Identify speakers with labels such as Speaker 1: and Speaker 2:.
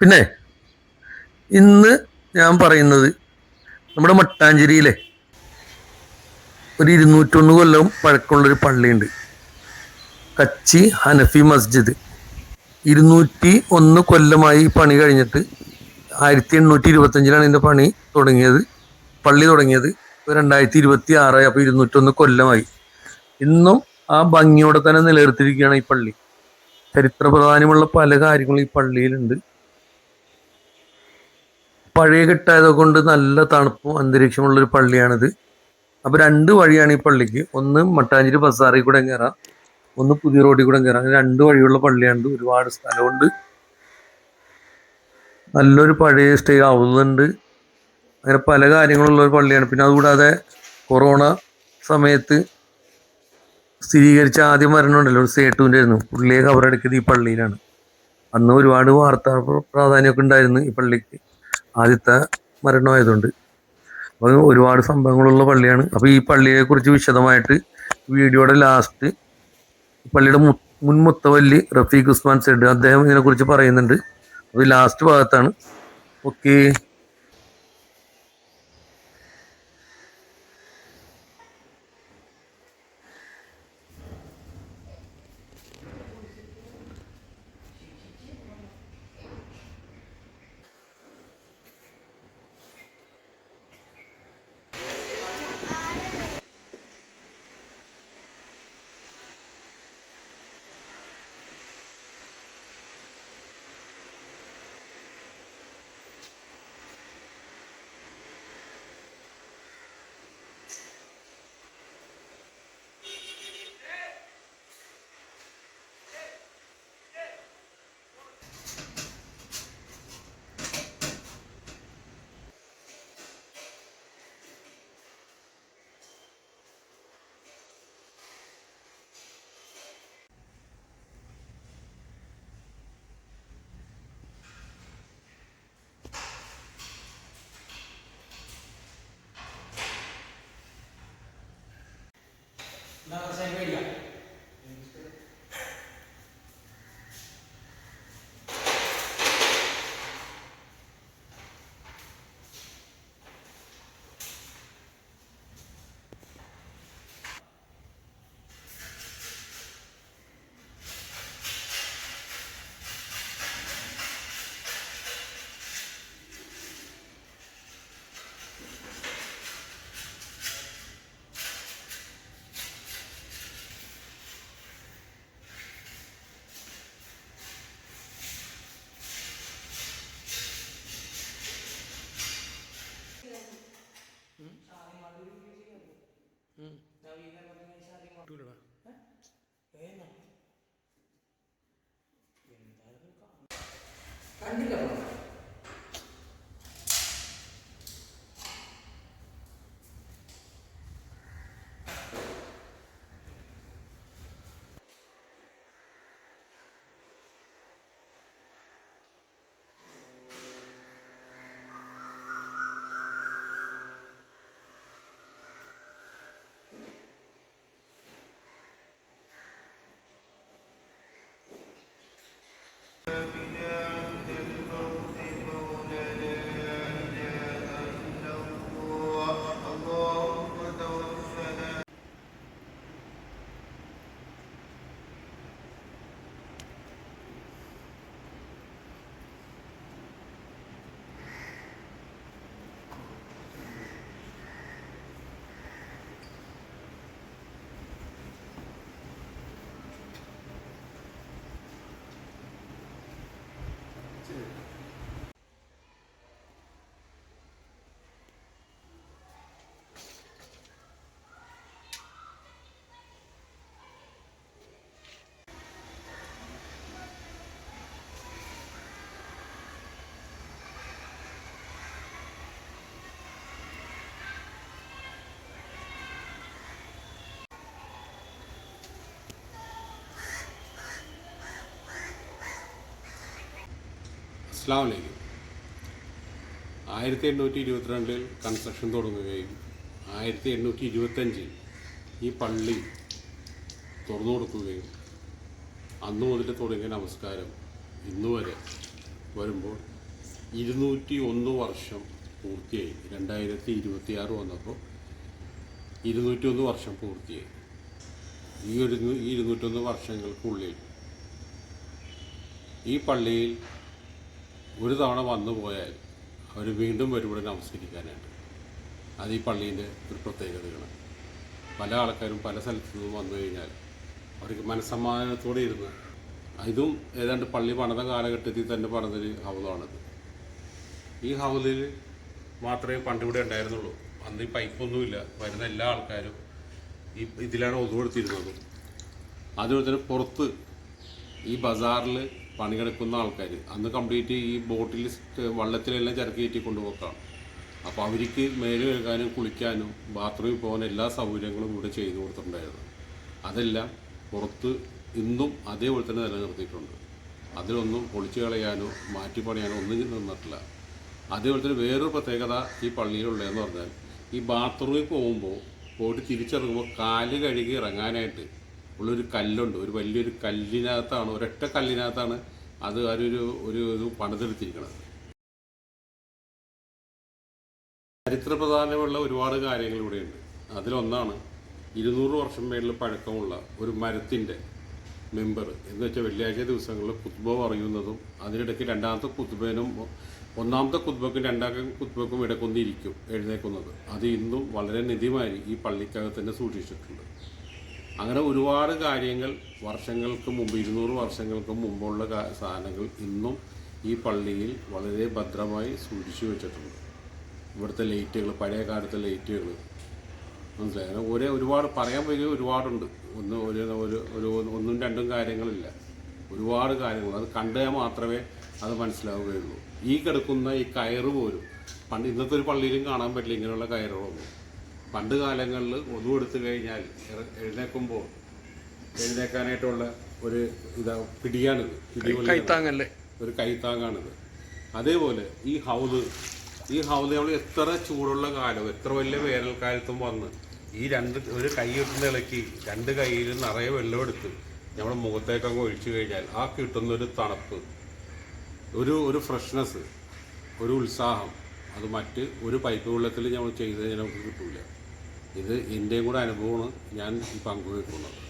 Speaker 1: പിന്നെ ഇന്ന് ഞാൻ പറയുന്നത് നമ്മുടെ മട്ടാഞ്ചേരിയിലെ ഒരു ഇരുന്നൂറ്റൊന്ന് കൊല്ലം പഴക്കമുള്ളൊരു പള്ളിയുണ്ട്. കച്ചി ഹനഫി മസ്ജിദ്. ഇരുന്നൂറ്റി ഒന്ന് കൊല്ലമായി പണി കഴിഞ്ഞിട്ട് ആയിരത്തി എണ്ണൂറ്റി ഇരുപത്തഞ്ചിലാണ് ഇതിന്റെ പണി തുടങ്ങിയത്. പള്ളി തുടങ്ങിയത് രണ്ടായിരത്തി ഇരുപത്തി ആറായി അപ്പോൾ ഇരുന്നൂറ്റൊന്ന് കൊല്ലമായി. ഇന്നും ആ ഭംഗിയോടെ തന്നെ നിലനിർത്തിയിരിക്കുകയാണ് ഈ പള്ളി. ചരിത്ര പ്രാധാന്യമുള്ള പല കാര്യങ്ങളും ഈ പള്ളിയിലുണ്ട്. പഴയ കെട്ടായത് കൊണ്ട് നല്ല തണുപ്പും അന്തരീക്ഷമുള്ള ഒരു പള്ളിയാണിത്. അപ്പോൾ രണ്ട് വഴിയാണ് ഈ പള്ളിക്ക്. ഒന്ന് മട്ടാഞ്ചേരി ബസാറിൽ കൂടെ കയറാം ഒന്ന് പുതിയ റോഡിൽ കൂടെ കയറാം അങ്ങനെ രണ്ട് വഴിയുള്ള പള്ളിയാണ് ഒരുപാട് സ്ഥലമുണ്ട്. നല്ലൊരു പഴയ സ്റ്റേ ആവുന്നുണ്ട്. അങ്ങനെ പല കാര്യങ്ങളുള്ള ഒരു പള്ളിയാണ്. പിന്നെ അതുകൂടാതെ കൊറോണ സമയത്ത് സ്ഥിരീകരിച്ച ആദ്യം മരണമുണ്ടല്ലോ ഒരു സേട്ടുവിന്റെ ആയിരുന്നു. പുള്ളിയെ കവറടക്കിയത് ഈ പള്ളിയിലാണ്. അന്ന് ഒരുപാട് വാർത്താ പ്രാധാന്യമൊക്കെ ഉണ്ടായിരുന്നു ഈ പള്ളിക്ക്. ആദ്യത്തെ മരണമായതുകൊണ്ട്. അപ്പോൾ ഒരുപാട് സംഭവങ്ങളുള്ള പള്ളിയാണ്. അപ്പോൾ ഈ പള്ളിയെക്കുറിച്ച് വിശദമായിട്ട് വീഡിയോയുടെ ലാസ്റ്റ് പള്ളിയുടെ മുൻ മുത്തവല്ലി റഫീഖ് ഉസ്മാൻ സെഡ് അദ്ദേഹം ഇതിനെക്കുറിച്ച് പറയുന്നുണ്ട്. അത് ലാസ്റ്റ് ഭാഗത്താണ്. Okay Mm.
Speaker 2: അസ്സാം വലൈക്കും ആയിരത്തി എണ്ണൂറ്റി ഇരുപത്തിരണ്ടിൽ കൺസ്ട്രക്ഷൻ തുടങ്ങുകയും ആയിരത്തി എണ്ണൂറ്റി ഇരുപത്തഞ്ചിൽ ഈ പള്ളി തുറന്നു കൊടുക്കുകയും അന്ന് മുതൽ തുടങ്ങിയ നമസ്കാരം ഇന്നുവരെ വരുമ്പോൾ ഇരുന്നൂറ്റി ഒന്ന് വർഷം പൂർത്തിയായി. രണ്ടായിരത്തി ഇരുപത്തി ആറ് വന്നപ്പോൾ ഇരുന്നൂറ്റി ഒന്ന് വർഷം പൂർത്തിയായി. ഈ ഒരു ഇരുന്നൂറ്റൊന്ന് വർഷങ്ങൾക്കുള്ളിൽ ഈ പള്ളിയിൽ ഒരു തവണ വന്നു പോയാൽ അവർ വീണ്ടും വരുമ്പോൾ നമസ്കരിക്കാനായിട്ട് അത് ഈ പള്ളീന്റെ ഒരു പ്രത്യേകതയാണ് പല ആൾക്കാരും പല സ്ഥലത്തു നിന്നും വന്നു കഴിഞ്ഞാൽ അവർക്ക് മനസ്സമാധാനത്തോടെ ഇരുന്ന് ഇതും ഏതാണ്ട് പള്ളി പണിത കാലഘട്ടത്തിൽ തന്നെ പണിതൊരു ഹൗലാണിത് ഈ ഹൗലിൽ മാത്രമേ പണ്ടിവിടെ ഉണ്ടായിരുന്നുള്ളൂ. അന്ന് ഈ പൈപ്പൊന്നുമില്ല. വരുന്ന എല്ലാ ആൾക്കാരും ഈ ഇതിലാണ് ഒതുകൊടുത്തിരുന്നത്. അതുപോലെ തന്നെ പുറത്ത് ഈ ബസാറിൽ പണിയെടുക്കുന്ന ആൾക്കാർ അന്ന് കംപ്ലീറ്റ് ഈ ബോട്ടിൽ വള്ളത്തിലെല്ലാം ചരക്ക് കയറ്റി കൊണ്ടുപോക്കാണ്. അപ്പോൾ അവർക്ക് മേൽ കഴുകാനും കുളിക്കാനും ബാത്റൂമിൽ പോകാൻ എല്ലാ സൗകര്യങ്ങളും ഇവിടെ ചെയ്തു കൊടുത്തിട്ടുണ്ടായിരുന്നു. അതെല്ലാം പുറത്ത് ഇന്നും അതേപോലെ തന്നെ നിലനിർത്തിയിട്ടുണ്ട്. അതിലൊന്നും പൊളിച്ചു കളയാനോ മാറ്റി പണിയാനോ ഒന്നും നിന്നിട്ടില്ല. അതേപോലെ തന്നെ വേറൊരു പ്രത്യേകത ഈ പള്ളിയിലുള്ളതെന്ന് പറഞ്ഞാൽ ഈ ബാത്റൂമിൽ പോകുമ്പോൾ പോയിട്ട് തിരിച്ചിറങ്ങുമ്പോൾ കാൽ കഴുകി ഇറങ്ങാനായിട്ട് ഉള്ളൊരു കല്ലുണ്ട്. ഒരു വലിയൊരു കല്ലിനകത്താണ് ഒരൊറ്റ കല്ലിനകത്താണ് അത് അവരൊരു ഒരു ഇത് പണിതെടുത്തിരിക്കുന്നത് ചരിത്രപ്രധാനമുള്ള ഒരുപാട് കാര്യങ്ങൾ ഇവിടെയുണ്ട്. അതിലൊന്നാണ് ഇരുന്നൂറ് വർഷം മേളിൽ പഴക്കമുള്ള ഒരു മരത്തിന്റെ മെമ്പർ എന്ന് വെച്ചാൽ വെള്ളിയാഴ്ച ദിവസങ്ങളിൽ കുത്തുബ പറയുന്നതും അതിനിടയ്ക്ക് രണ്ടാമത്തെ കുത്തുബേനും ഒന്നാമത്തെ കുത്തുബക്കും രണ്ടാമത്തെ കുത്തുബക്കും ഇടക്കൊന്നിരിക്കും എഴുന്നേക്കുന്നത് അത് ഇന്നും വളരെ നിധിമാരി ഈ പള്ളിക്കകത്ത് തന്നെ സൂക്ഷിച്ചിട്ടുണ്ട്. അങ്ങനെ ഒരുപാട് കാര്യങ്ങൾ വർഷങ്ങൾക്ക് മുമ്പ് ഇരുന്നൂറ് വർഷങ്ങൾക്ക് മുമ്പുള്ള സാധനങ്ങൾ ഇന്നും ഈ പള്ളിയിൽ വളരെ ഭദ്രമായി സൂക്ഷിച്ചു വെച്ചിട്ടുണ്ട്. ഇവിടുത്തെ ലൈറ്റുകൾ പഴയ കാലത്തെ ലൈറ്റുകൾ. മനസ്സിലായി? അങ്ങനെ ഒരേ ഒരുപാട് പറയാൻ പറ്റിയ ഒരുപാടുണ്ട്. ഒന്ന് ഒരു ഒരു ഒരു ഒന്നും രണ്ടും കാര്യങ്ങളില്ല. ഒരുപാട് കാര്യങ്ങൾ. അത് കണ്ടാൽ മാത്രമേ അത് മനസ്സിലാവുകയുള്ളൂ. ഈ കിടക്കുന്ന ഈ കയറ് പോലും പണ്ട് ഇന്നത്തെ ഒരു പള്ളിയിലും കാണാൻ പറ്റില്ല ഇങ്ങനെയുള്ള കയറുകളൊന്നും. പണ്ട് കാലങ്ങളിൽ ഒതു എടുത്തു കഴിഞ്ഞാൽ എഴുന്നേക്കുമ്പോൾ എഴുന്നേക്കാനായിട്ടുള്ള ഒരു ഇതാ പിടിയാണിത്. പിടിയുള്ള
Speaker 3: കൈത്താങ്ങല്ലേ?
Speaker 2: ഒരു കൈത്താങ്ങാണിത്. അതേപോലെ ഈ ഹൗദ് ഈ ഹൗദ് നമ്മൾ എത്ര ചൂടുള്ള കാലവും എത്ര വലിയ വേനൽക്കാലത്തും വന്ന് ഈ രണ്ട് ഒരു കൈ കിട്ടുന്ന ഇളക്കി രണ്ട് കൈയിൽ നിറയെ വെള്ളമെടുത്ത് നമ്മൾ മുഖത്തേക്കങ്ങ് മുഖത്തേക്ക് ഒഴിച്ചു കഴിഞ്ഞാൽ ആ കിട്ടുന്ന ഒരു തണുപ്പ് ഒരു ഒരു ഫ്രഷ്നെസ് ഒരു ഉത്സാഹം അത് മറ്റ് ഒരു പൈപ്പ് വെള്ളത്തിൽ നമ്മൾ ചെയ്ത് കഴിഞ്ഞാൽ നമുക്ക് കിട്ടൂല. ഇത് എന്റെയും കൂടെ അനുഭവമാണ് ഞാൻ ഈ പങ്കുവെക്കുന്നത്